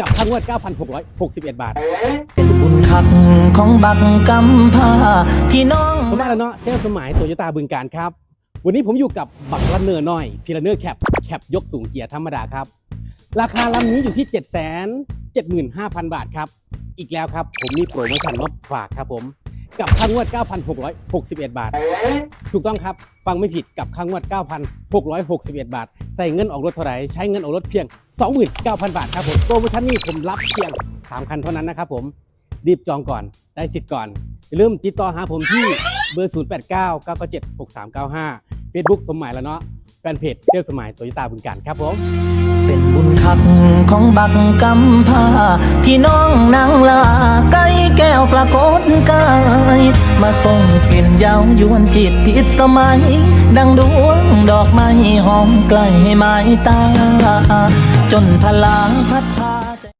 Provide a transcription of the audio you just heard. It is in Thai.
กับค่างวด 9,661 บาท เป็นบุญคักของบักกำพร้าที่น้องสมมาแล้วเนาะเซลลสมัยโตโยต้าบึงการครับ วันนี้ผมอยู่กับบักลันเนอร์น้อยพีลันเนอร์แคปแคปยกสูงเกียร์ธรรมดาครับ ราคาลำนี้อยู่ที่ 7 7 5 0 0 0 บาทครับ อีกแล้วครับ ผมมีโปรโมชั่นมาฝากครับผม กับค่างวด 9,661 บาท ถูกต้องครับ ฟังไม่ผิดกับค่างวด 9,661 บาท ใส่เงินออกรถเท่าไหร่ใช้เงินออกรถเพียง 29,000 บาทครับผม โปรโมชั่นนี้ผมรับเพียง 3 คันเท่านั้นนะครับผม รีบจองก่อน ได้สิทธิ์ก่อน อย่าลืมติดต่อหาผมที่เบอร์ 0 8 9 9 9 7 6 3 9 5 Facebook สมหมายแล้วเนาะ แฟนเพจเซลสมหมายโตโยต้าบึงการครับผม เป็นบุญคักของบักกำพาที่น้องนางลา กาย มาส่งกลิ่นยาวยวนจิตผิดสมัย ดังดวงดอกไม้หอมใกล้ไม้ตา จนพลาพัดพา